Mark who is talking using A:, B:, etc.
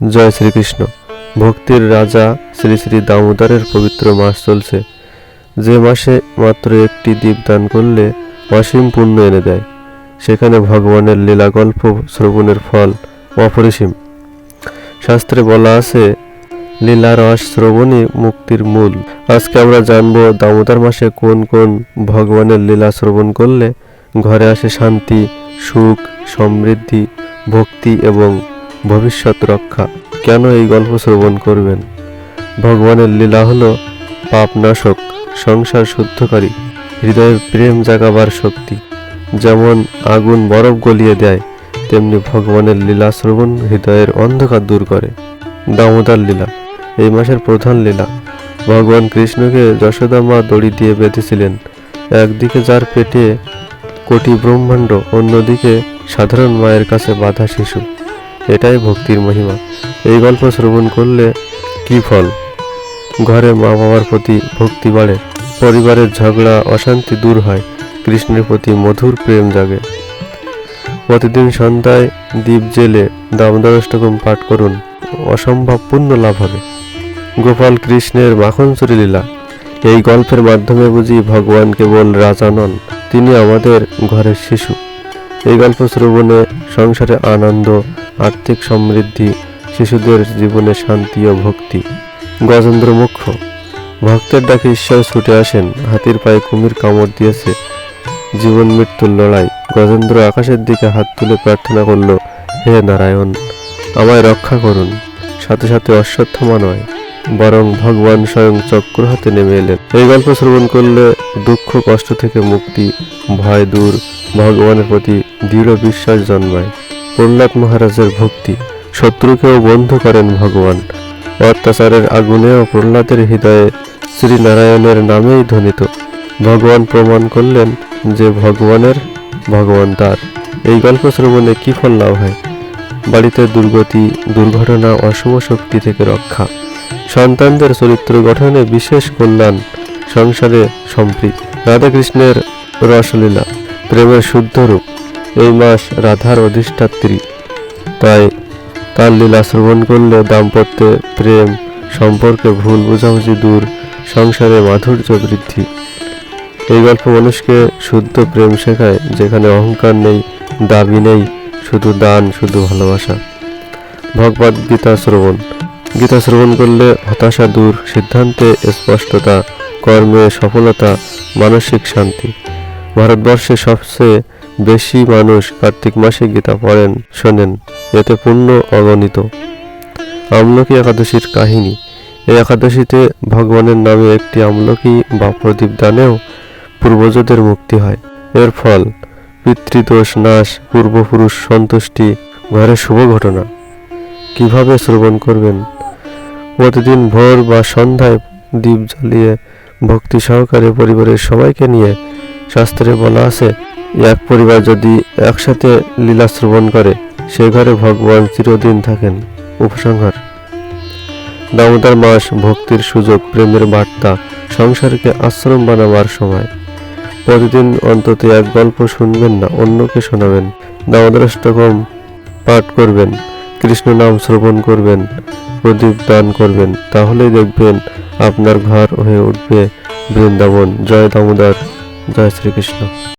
A: জয় শ্রীকৃষ্ণ। ভক্তির রাজা শ্রী শ্রী দামোদরের পবিত্র মাস চলছে। যে মাসে মাত্র একটি দ্বীপ দান করলে অসীম পুণ্য এনে দেয়। সেখানে ভগবানের লীলা গল্প শ্রবণের ফল অপরিসীম। শাস্ত্রে বলা আছে লীলা রস শ্রবণই মুক্তির মূল। আজকে আমরা জানব দামোদর মাসে কোন কোন ভগবানের লীলা শ্রবণ করলে ঘরে আসে শান্তি, সুখ, সমৃদ্ধি, ভক্তি এবং ভবিষ্যৎ রক্ষা। কেন এই গল্প শ্রবণ করবেন? ভগবানের লীলা হলো পাপনাশক, সংসার শুদ্ধকারী, হৃদয়ের প্রেম জাগাবার শক্তি। যেমন আগুন বরফ গলিয়ে দেয়, তেমনি ভগবানের লীলা শ্রবণ হৃদয়ের অন্ধকার দূর করে। দামোদর লীলা, এই মাসের প্রধান লীলা। ভগবান কৃষ্ণকে যশোদা মা দড়ি দিয়ে বেঁধেছিলেন। একদিকে যার পেটে কোটি ব্রহ্মাণ্ড, অন্যদিকে সাধারণ মায়ের কাছে বাধা শিশু। এটাই ভক্তির মহিমা। এই গল্প শ্রবণ করলে কি ফল? ঘরে মা বাবার প্রতি ভক্তি বাড়ে, পরিবারের ঝগড়া, অশান্তি দূর হয়, কৃষ্ণের প্রতি মধুর প্রেম জাগে। প্রতিদিন সন্ধ্যায় দ্বীপ জেলে দামোদর অষ্টকম পাঠ করুন, অসম্ভব পুণ্য লাভ হবে। গোপাল কৃষ্ণের মাখন চুরি লীলা। এই গল্পের মাধ্যমে বুঝি ভগবান কেবল রাজা নন, তিনি আমাদের ঘরের শিশু। এই গল্প শ্রবণে সংসারে আনন্দ আর্থিক সমৃদ্ধি, শিশুদের জীবনে শান্তি ও ভক্তি। গজেন্দ্র মুখ্য, ভক্তের ডাকে ঈশ্বর ছুটে আসেন, হাতির পায়ে কুমির কামড় দিয়েছে, জীবন মৃত্যুর লড়াই। গজেন্দ্র আকাশের দিকে হাত তুলে প্রার্থনা করল, হে নারায়ণ, আমায় রক্ষা করুন। সাথে সাথে অশ্বত্থমা নয়, বরং ভগবান স্বয়ং চক্র হাতে নেমে এলেন। এই গল্প শ্রবণ করলে দুঃখ, কষ্ট থেকে মুক্তি, ভয় দূর, ভগবানের প্রতি দৃঢ় বিশ্বাস জন্মায়। প্রহ্লাদ মহারাজের ভক্তি, শত্রুকেও বন্ধ করেন ভগবান। অত্যাচারের আগুনেও প্রহ্লাদের হৃদয়ে শ্রীনারায়ণের নামেই ধ্বনিত। ভগবান প্রমাণ করলেন যে ভগবানের, ভগবান তার। এই গল্প শ্রবণে কি ফল লাভ হয়? বাড়িতে দুর্গতি, দুর্ঘটনা, অশুভ শক্তি থেকে রক্ষা। সন্তানদের চরিত্র গঠনে বিশেষ কল্যাণ, সংসারে সম্প্রীতি। রাধাকৃষ্ণের রসলীলা, প্রেমের শুদ্ধ রূপ। এই মাস রাধার অধিষ্ঠাত্রী। তাই তার লীলা শ্রবণ করলে দাম্পত্যে প্রেম, সম্পর্কে ভুল বোঝাবুঝি দূর, সংসারে মাধুর্য বৃদ্ধি। এই গল্প মানুষকে শুদ্ধ প্রেম শেখায়, যেখানে অহংকার নেই, দাবি নেই, শুধু দান, শুধু ভালোবাসা। ভগবদ গীতা শ্রবণ। গীতা শ্রবণ করলে হতাশা দূর, সিদ্ধান্তে স্পষ্টতা, কর্মে সফলতা, মানসিক শান্তি। ভারতবর্ষে সবচেয়ে বেশি মানুষ কার্তিক মাসে গীতা পড়েন, শোনেন, এতে পুণ্য অগণিত। আমলকি একাদশীর কাহিনী। এই একাদশীতে ভগবানের নামে একটি আমলকি বা প্রদীপ দানেও পূর্বজদের মুক্তি হয়। এর ফল, পিতৃদোষ নাশ, পূর্বপুরুষ সন্তুষ্টি, ঘরে শুভ ঘটনা। কীভাবে শ্রবণ করবেন? প্রতিদিন ভোর বা সন্ধ্যায় দ্বীপ জ্বালিয়ে ভক্তি সহকারে পরিবারের সবাইকে নিয়ে শাস্ত্রে বলা আছে এক পরিবার যদি একসাথে লীলা শ্রবণ করে সে ঘরে ভগবান চিরদিন থাকেন। উপসংহার। দামোদর মাস ভক্তির সুযোগ, প্রেমের বার্তা, সংসারকে আশ্রম বানাবার সময়। প্রতিদিন অন্তত এক গল্প শুনবেন না, অন্যকে শোনাবেন। দামোদর অষ্টকম পাঠ করবেন, কৃষ্ণ নাম শ্রবণ করবেন, প্রদীপ দান করবেন, তাহলেই দেখবেন আপনার ঘর হয়ে উঠবে বৃন্দাবন। জয় দামোদর, জয় শ্রীকৃষ্ণ।